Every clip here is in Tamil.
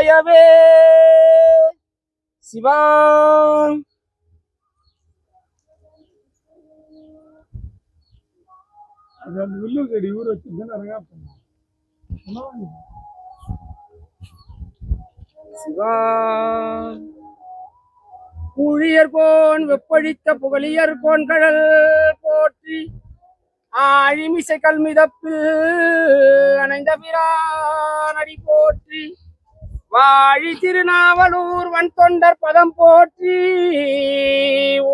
நமச்சிவாயவே சிவா. அது அந்த வில்லு செடி ஊற வச்சிருந்தா நிறையா சிவா. புழியர் கோன் வெப்பழித்த புகழியர் கோன் கடல் போற்றி ஆழிமிசை கல்மிதப்பில் அணைந்த பிரானடி போற்றி வாழி திருநாவலூர் வன் தொண்டர் பதம் போற்றி.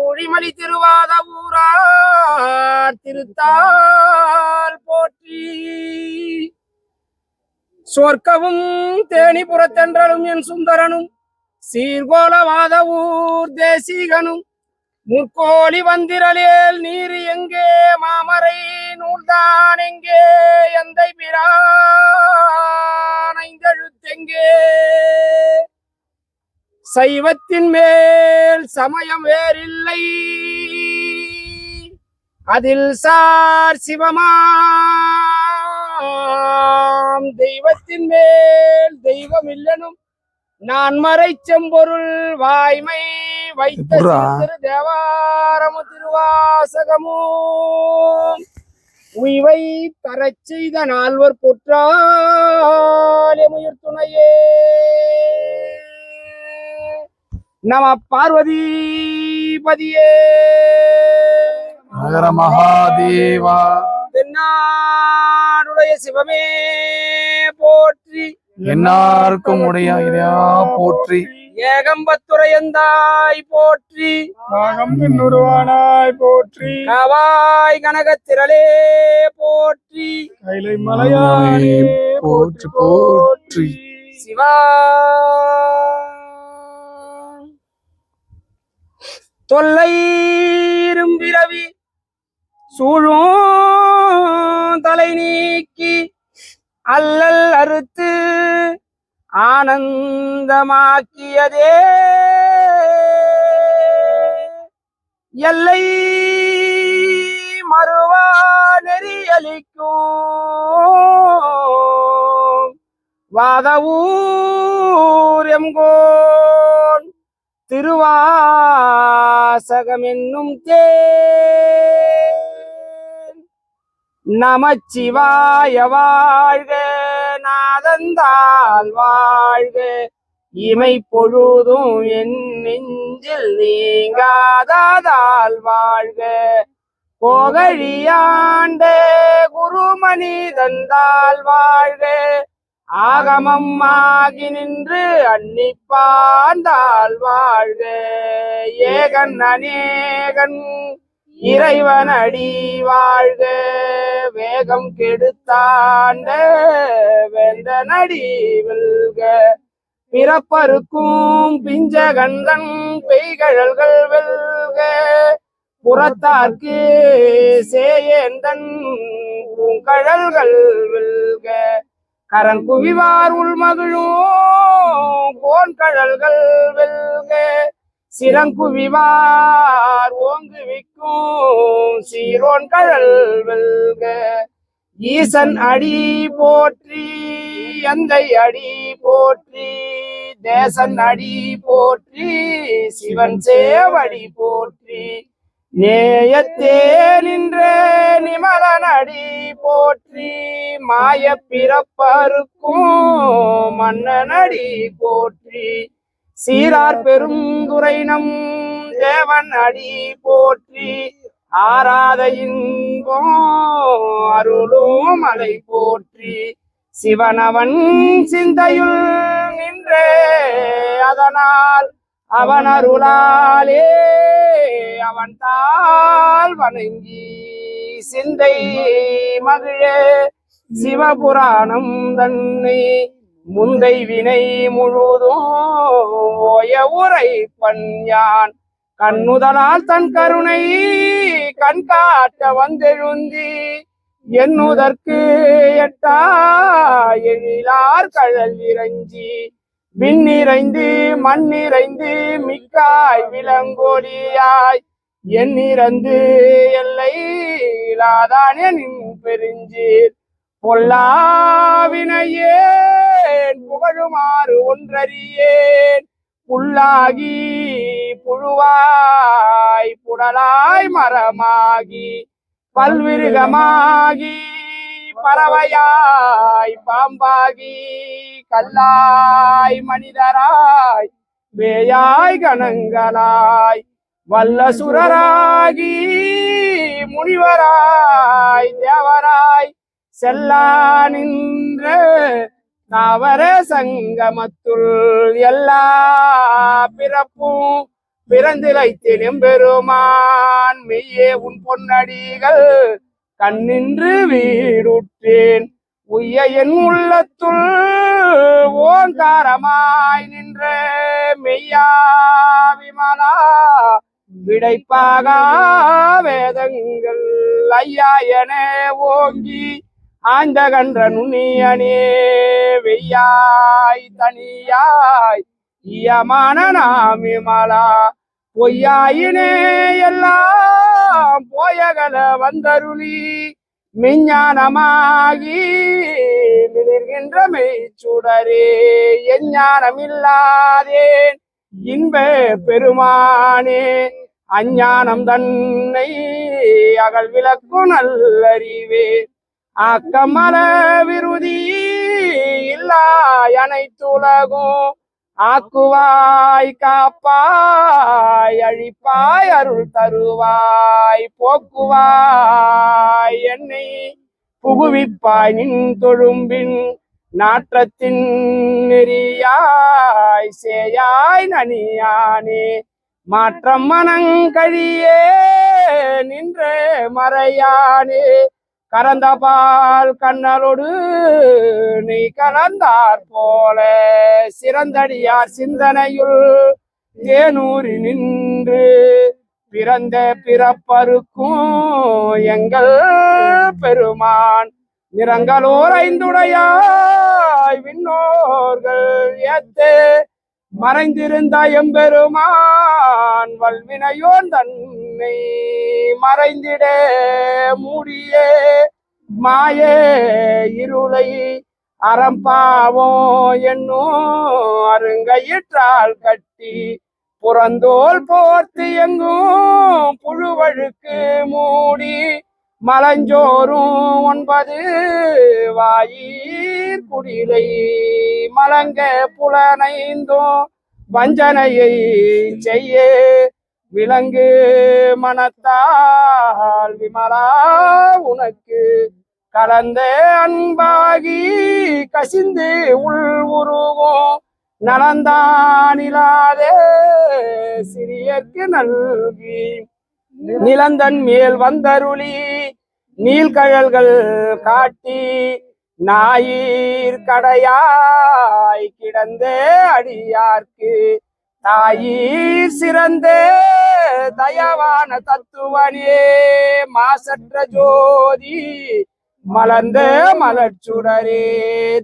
ஊழிமலி திருவாத ஊரார் திருத்தால் போற்றி. சொர்க்கவும் தேனிபுரத்தென்றலும் என் சுந்தரனும் சீர்கோலவாத ஊர் தேசிகனும் முற்கோழி வந்திரலேல் நீர் எங்கே? மாமரை நூல்தான் எங்கே? எந்தை பிரானைந்தெழுத்தெங்கே சைவத்தின் மேல் சமயம் வேறில்லை. அதில் சார் சிவமாம். தெய்வத்தின் மேல் தெய்வம் இல்லனும். நான் மறை செம்பொருள் வாய்மை வைத்த? திரு தேவாரமு திருவாசகமும். உய்வை தரச் செய்த நால்வர் பொற்றாலியமுயிர் துணையே. நம பார்வதி பதியே ஹர மகாதேவா. தென்னாடுடைய சிவமே போற்றி என்னார்க்கும் உடைய இறையா போற்றி. ஏகம்பத்துரையந்தாய் போற்றி. நாகம் பின்னுருவானாய் போற்றி. காவாய் கனகத்திரளே போற்றி. கைலை மலையானே போற்றி போற்றி. சிவா. தொல்லைரும் பிறவி சூழும் தலை நீக்கி அல்லல் அறுத்து ஆனந்தமாக்கியதே. எல்லை மறுவா நெறியலிக்கும் வாதவூர் எங்கோன் திருவாசகம் என்னும் தேன். நமச்சிவாய வாழ்க. நாதந்தால் வாழ்க இமை பொழுதும் என் நெஞ்சில் நீங்காதால் வாழ்க போகழியாண்ட குருமணி தந்தால் வாழ்க ஆகமம் ஆகி நின்று அன்னிப்பாந்தால் வாழ்க ஏகன் அநேகன் இறைவன் அடி வாழ்க வேகம் கெடுத்தாண்ட வெந்த நடி வெல்க பிறப்பருக்கும் பிஞ்சகந்தன் பெய்கழல்கள் வெல்க. புறத்தார்க்கு சேயந்தன் பூங்கழல்கள் வெல்க. கரன் குவிவார் உள்மகிழும் கோன்கழல்கள் வெல்க. சிறங்குவிவார் ஓங்குவிக்கும் சீரோன் கழல் வெல்க. ஈசன் அடி போற்றி எந்தை அடி போற்றி தேசன் அடி போற்றி சிவன் சேவடி போற்றி. நேயத்தே நின்ற நிமலன் அடி போற்றி மாய பிறப்பருக்கும் மன்னன் அடி போற்றி. சீரார் பெருந்துரைனம் தேவன் அடி போற்றி ஆராத இன்பம் அருளும் மலை போற்றி. சிவனவன் சிந்தையுள் நின்றே அதனால் அவன் அருளாலே அவன் தாள் வணங்கி சிந்தை மகிழே. சிவபுராணம் தன்னை முந்தை வினை முழுதும் ஓய உரை பஞ்சான் கண்ணுதலால் தன் கருணை கண் காட்ட வந்தெழுந்தி என்னுதற்கு எட்டா எழிலார் கழல் இறைஞ்சி விண்ணிறைந்து மண்ணிறைந்து மிக்காய் விலங்கோலியாய். எண்ணிறந்து எல்லை இல்லாதான் என் பெருஞ்சீர். பொல்லாவினையேன் புகழுமாறு ஒன்றறியேன். புல்லாகி புழுவாய் புடலாய் மரமாகி பல்விருகமாகி பறவையாய் பாம்பாகி கல்லாய் மனிதராய் வேயாய் கணங்களாய் வல்ல சுரராகி முனிவராய் தேவராய் செல்லா நின்ற தாவர சங்கமத்துள் எல்லா பிறப்பும் பிறந்திலைத்தினும் பெருமான். மெய்யே உன் பொன்னடிகள் கண்ணின்று வீடுற்றேன். உய்ய என் உள்ளத்துள் ஓங்காரமாய் நின்ற. மெய்யா விமலா விடைப்பாக வேதங்கள் ஐயா என ஓங்கி ஆய்ந்த கன்ற நுண்ணியனே வெய்யாய் தனியாய் ஈயமான நாமிமலா பொய்யாயினே எல்லாம் போயகல வந்தருளி மெஞ்ஞானமாகி மிளிர்கின்ற மெய்ச்சுடரே எஞ்ஞானமில்லாதேன் இன்ப பெருமானே அஞ்ஞானம் தன்னை அகல் விளக்கு நல்லறிவேன். ஆக்கமல விருதி இல்லா அனைத்துலகும். ஆக்குவாய் காப்பாய் அழிப்பாய் அருள் தருவாய் போக்குவாய். என்னை புகுவிப்பாய் நின் தொழும்பின் நாற்றத்தின் நெறியாய் சேயாய் நனியானே. மாற்றம் மனங்கழியே நின்ற மறையானே. கறந்த பால் கண்ணலோடு நீ கலந்தார் போல. சிறந்தடியார் சிந்தனையுள் தேனூரி நின்று பிறந்த பிறப்பருக்கும் எங்கள் பெருமான் நிறங்களோர் ஐந்துடையாய் விண்ணோர்கள் ஏத்தே. மறைந்திருந்த எம்பெருமான் வல்வினையோன் தன்னை மறைந்திட மூடியே. மாயே இருளை அறம்பாவோ என்னும் அருங்கையிற்றால் கட்டி புறந்தோல் போர்த்து எங்கும் புழுவழுக்கு மூடி மலஞ்சோறும் ஒன்பது வாயீர் குடிலை மலங்க புலனைந்தும் வஞ்சனையை செய்ய. விலங்கு மனத்தால் விமலா உனக்கு கலந்த அன்பாகி கசிந்து உள் உருவோம். நலந்தானிலாதே சிறியர்க்கு நல்கி. நிலந்தன் மேல் வந்தருளி நீள்கழல்கள் காட்டி ஞாயிற் கடையாய் கிடந்தே அடியார்க்கு. தாயீர் சிறந்த தயவான தத்துவனே மாசற்ற ஜோதி மலர்ந்த மலர்ச்சுடரே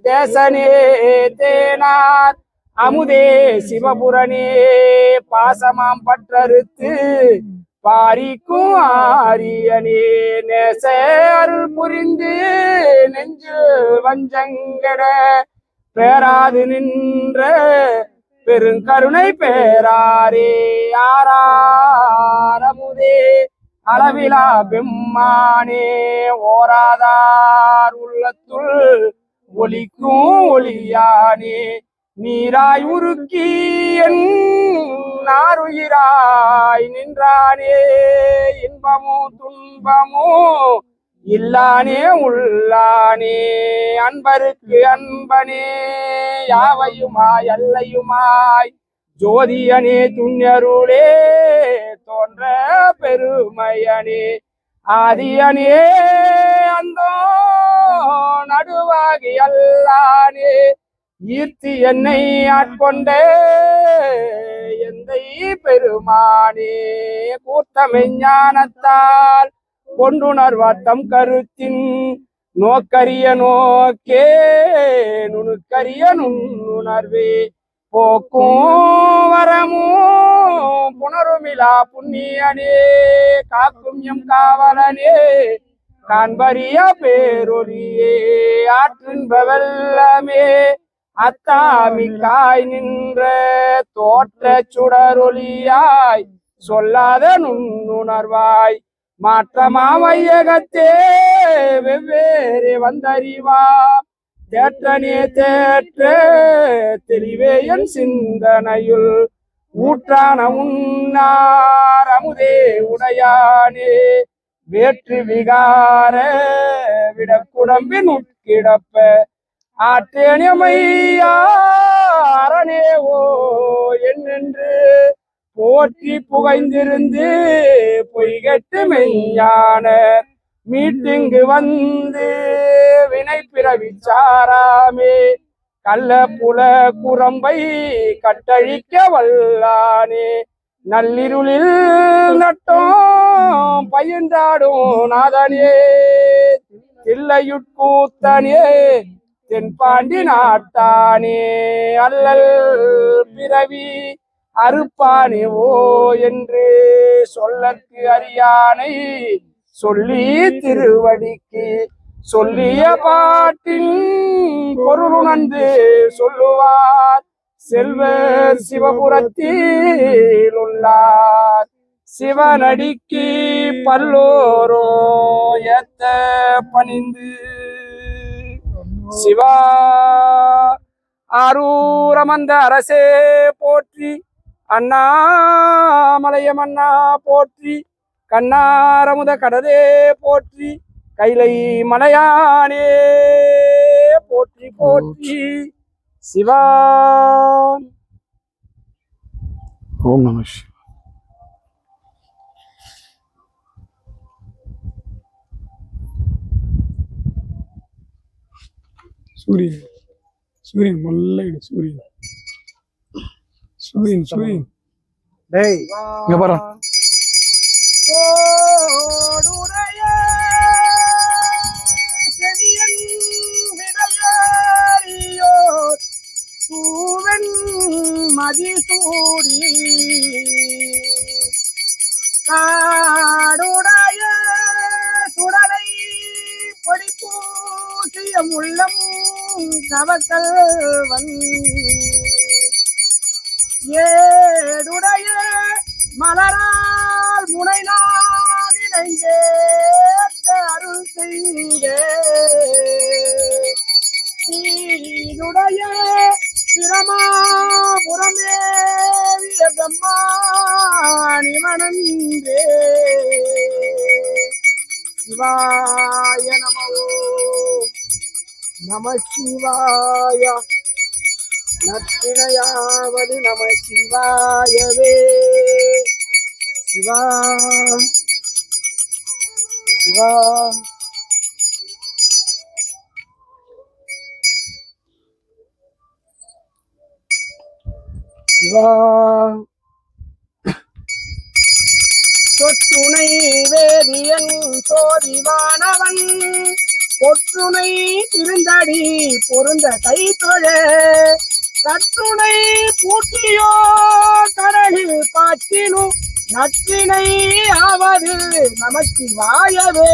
தேசனே தேனார் அமுதே சிவபுரனே பாசமாம் பற்றறுத்து பாரிக்கும் ஆரியனே நேச அருள் புரிந்து நெஞ்சில் வஞ்சங்கட. பேராது நின்ற பெருங்கருணை பேராரே ஆறாரமுதே அளவிலா பெம்மானே ஓராதார் உள்ளத்துள் ஒலிக்கும் ஒளியானே. நீராய் உருக்கி என் நாருயிராய் நின்றானே. இன்பமோ துன்பமோ இல்லானே உள்ளானே. அன்பருக்கு அன்பனே யாவையுமாய் அல்லையுமாய். ஜோதியனே துண்ணருளே தோன்ற பெருமையனே. ஆதியனே அந்தோ நடுவாகி அல்லானே. ஈர்த்தி என்னை ஆட்கொண்டே எந்தை பெருமானே கூட்டமை ஞானத்தால் கொண்டுணர்வாத்தம் கருத்தின் நோக்கரிய நோக்கே நுணுக்கரிய நுண்ணுணர்வே. போக்கும் வரமும் புனருமிலா புண்ணியனே காக்கும் எம் காவலனே காண்பறிய பேரொழியே ஆற்றின்ப வெள்ளமே அத்தாமிக்காய் நின்ற தோற்ற சுடரொலியாய் சொல்லாத நுண்ணுணர்வாய் மாற்றமா வையகத்தே வெவ்வேறு வந்தறிவா. தேற்றனே தேற்ற தெளிவே என் சிந்தனையுள். ஊற்றான உன்னார் அமுதே உடையானே. வேற்று விகார விடக்குடம்பின் உட்கிடப்ப ஆற்றேனியமையா அரணே என்னென்று போற்றி புகைந்திருந்து பொய்கட்டு மெய்யான மீட்டிங்கு வந்து வினை பிறவி சாராமே கள்ள புல குரம்பை கட்டழிக்க வல்லானே நள்ளிருளில் நட்டோம் பயின்றாடும் நாதனே தில்லையுட்கூத்தனே தென்பாண்டி நாட்டானே அல்லல் பிறவி அறுப்பானே ஓ என்று சொல்லற்கு அறியானை சொல்லி திருவடிக்கு சொல்லிய பாட்டின் பொருளுணர்ந்து சொல்லுவார். செல்வர் சிவபுரத்தில் உள்ளார். சிவனடிக்கு பல்லோரோ எத்த பணிந்து சிவா. ஆரூரமந்த அரசே போற்றி. அண்ணாமலையம் அண்ணா போற்றி. கண்ணாரமுத கடலே போற்றி. கைலை மலையானே போற்றி போற்றி. சிவா. ஓம் நம சூரியன். சூரியன் மொல்லைடு சூரியன். சூரியன் சூரியன். டேய் இங்க பாரு. மதிசூடி காடுடைய சுடலை பொடி பூசிய முள்ளம் கவக்கல் ஏடுடைய மலரால் முனைலாம் இணைந்தே அருள் செய்தே சீருடைய பிரமாபுரமேவிய பிரம்மாணி சிவாய நமோ நம சிவாய நற்றினையாவது நம சிவாயவே சிவா சிவா சிவா சொற்றுணை வேதியன் சோதிவானவன். பொற்றுணை திருந்தடி பொருந்த கை தொழ கற்றுணை பூட்டியோ கடலில் பாற்றினும் நற்றினை ஆவது நமக்கு வாயவே.